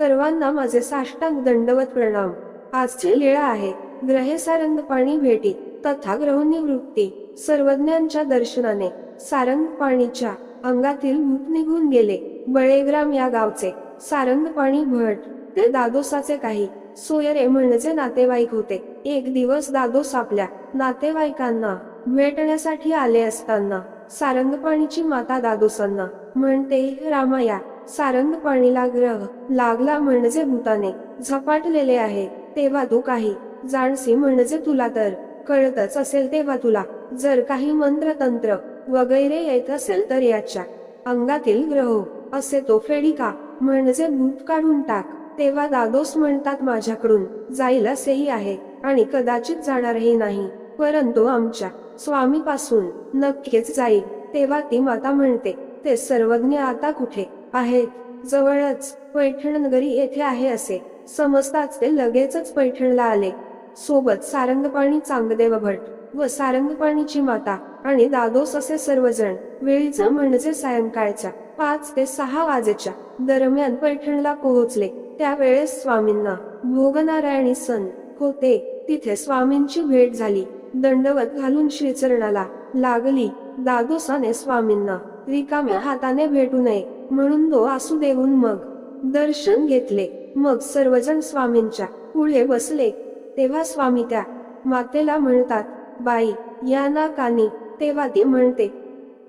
सर्वांना माझे साष्टांग दंडवत प्रणाम. आजची लीळा आहे. ग्रहे सारंग पाणी भेटी. तथा ग्रहनिवृत्ती सर्वज्ञांच्या दर्शनाने. सारंग पाणीच्या अंगातील भूत निघून गेले. बळेग्राम या गावचे. सारंग पाणी भट. ते दादोसाचे काही. सोयरे म्हणजे नातेवाईक होते. एक दिवस दादोस आपल्या नातेवाईकांना भेटण्यासाठी आले असताना सारंगपाणीची माता दादोसांना म्हणते रामाया सारंगपाणीला ग्रह लागला म्हणजे भूताने झपाटलेले आहे तेव्हा तू काही जाणसी म्हणजे तुला तर कळतच असेल तेव्हा तुला. जर काही मंत्र तंत्र वगैरे येत असेल तर याच्या अंगातील ग्रह असे तो फेडी का म्हणजे भूत काढून टाक. तेव्हा दादोस म्हणतात माझ्याकडून जाईल असेही आहे आणि कदाचित जाणारही नाही. परंतु आमच्या स्वामीपासून नक्कीच जाईल तेव्हा ती माता म्हणते ते सर्वज्ञ आता कुठे आहेत? जवळच पैठण नगरी येथे आहे असे समजताच ते लगेचच पैठणला आले. सोबत सारंगपाणी चांगदेव भट व सारंगपाणीची माता आणि दादोस असे सर्वजण वेळीच म्हणजे सायंकाळच्या पाच ते सहा वाजेच्या दरम्यान पैठणला पोहोचले. त्यावेळेस स्वामींना भोगनारायणी सन होते. तिथे स्वामींची भेट झाली. दंडवत घालून श्रीचरणाला लागली. दादोसाने स्वामींना रिकाम्या हाताने भेटू नये म्हणून तो आसू देऊन मग. दर्शन घेतले. मग सर्वजण स्वामींच्या पुढे बसले. तेव्हा स्वामी त्या मातेला म्हणतात बाई या ना कानी. तेव्हा ती म्हणते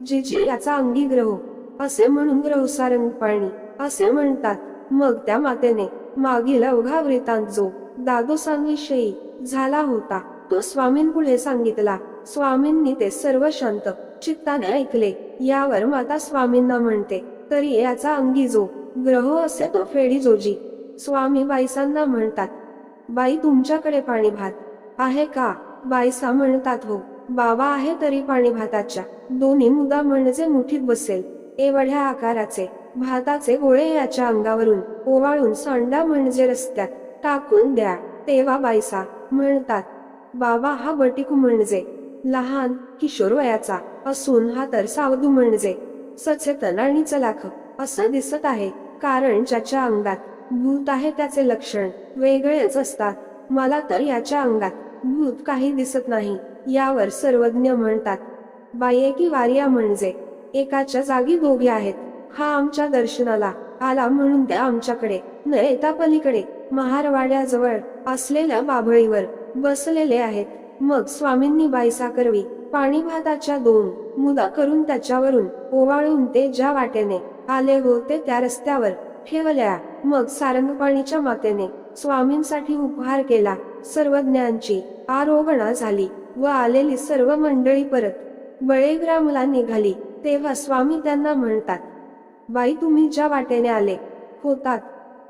जिजी याचा अंगी ग्रह. असे म्हणून ग्रह सारंग पाणी असे म्हणतात. मग त्या मातेने मागील अवघा वृत्तांत जो दादोसांविषयी झाला होता तो स्वामींपुढे सांगितला. स्वामींनी ते सर्व शांत चित्ताने ऐकले. यावर माता स्वामींना म्हणते तरी याचा अंगी जो ग्रह असे तो फेडी जोजी. स्वामी बाईसांना म्हणतात बाई तुमच्याकडे पाणी भात आहे का? बाईसा म्हणतात हो बाबा आहे तरी पाणी भाताच्या. दोन्ही मुदा म्हणजे मुठीत बसेल. एवढ्या आकाराचे भाताचे गोळे याच्या अंगावरून ओवाळून सांडा म्हणजे रस्त्यात टाकून द्या. तेव्हा बाईसा म्हणतात बाबा हा बटिकू म्हणजे लहान किशोर वयाचा असून हा तर सावधू म्हणजे सचेतन आणि चलाख असं दिसत आहे. कारण ज्याच्या अंगात भूत आहे त्याचे लक्षण वेगळेच असतात. मला तर याच्या अंगात भूत काही दिसत नाही यावर सर्वज्ञ म्हणतात. बाये की वारिया म्हणजे एकाच्या जागी दोघे आहेत. हा आमच्या दर्शनाला आला म्हणून त्या आमच्याकडे न येता पलीकडे महारवाड्याजवळ असलेल्या बाभळीवर बसलेले आहेत. मग स्वामींनी बाईसा करवी पाणी भाताच्या दोन मुदा करून त्याच्यावरून ओवाळून ते ज्या वाटेने आले होते त्या रस्त्यावर ठेवल्या. मग सारंगपाणीच्या मातेने स्वामींसाठी उपहार केला. सर्वज्ञांची आरोहणा झाली व आलेली सर्व मंडळी परत बळेग्रामला निघाली. तेव्हा स्वामी त्यांना म्हणतात बाई तुम्ही ज्या वाटेने आले होतात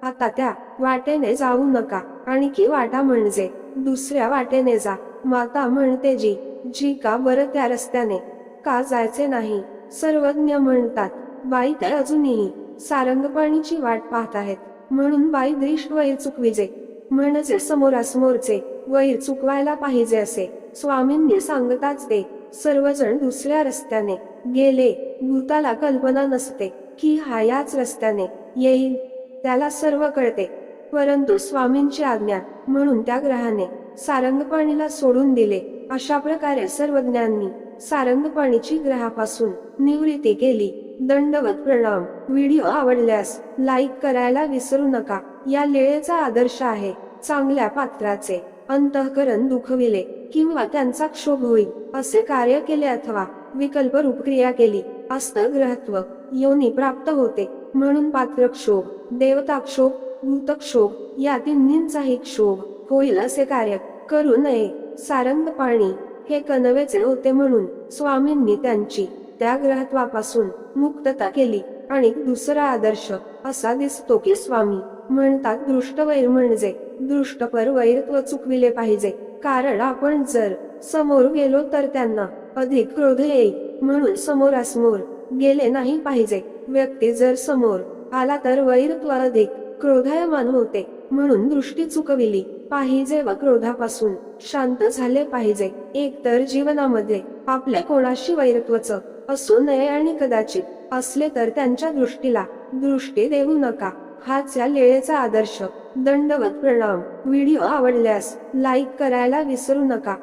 आता त्या वाटेने जाऊ नका. आणखी वाटा म्हणजे दुसऱ्या वाटेने जा. माता म्हणते जी जी का बरं त्या रस्त्याने? का जायचे नाही? सर्वज्ञ म्हणतात बाई तर अजूनही सारंगपाणीची वाट पाहत आहेत. म्हणून बाई दृष्ट वैर चुकविजे. म्हणजे समोरासमोरचे वैर चुकवायला पाहिजे असे. स्वामींनी सांगताच ते. सर्वजण दुसऱ्या रस्त्याने गेले. भूताला कल्पना नसते की हा याच रस्त्याने येईल. त्याला सर्व कळते. परंतु स्वामींची आज्ञा म्हणून त्या ग्रहाने सारंगपाणीला सोडून दिले. अशा प्रकारे सर्वज्ञांनी सारंगपाणीची ग्रहापासून निवृत्ती केली. दंडवत प्रणाम. व्हिडिओ आवडल्यास लाईक करायला विसरू नका. या लेळेचा आदर्श आहे. चांगल्या पात्राचे अंतःकरण दुखविले किंवा त्यांचा क्षोभ होईल असे कार्य केले अथवा विकल्प रूपक्रिया केली ग्रहत्व योनी प्राप्त होते. म्हणून पात्रक्षोभ देवताक्षोभ भूतक्षोभ या तिन्हींचाही क्षोभ होईल असे कार्य करू नये. सारंग पाणी हे कणवेचे होते म्हणून स्वामींनी त्यांची त्याग्रहत्वापासून मुक्तता केली आणि दुसरा आदर्श असा दिसतो की स्वामी म्हणतात दृष्टवैर म्हणजे दृष्टपर वैरत्व चुकविले पाहिजे. कारण आपण जर समोर गेलो तर त्यांना अधिक क्रोध येईल. म्हणून समोरासमोर गेले नाही पाहिजे. व्यक्ती जर समोर आला तर वैरत्व अधिक क्रोधायमान होते. म्हणून दृष्टी चुकविली. पाहिजे व क्रोधापासून शांत झाले पाहिजे. एकतर जीवनामध्ये आपल्या कोणाशी वैरत्वच असू नये आणि कदाचित असले तर त्यांच्या दृष्टीला दृष्टी देऊ नका. हाच या लेळेचा आदर्श दंडवत प्रणाम. व्हिडिओ आवडल्यास लाईक करायला विसरू नका.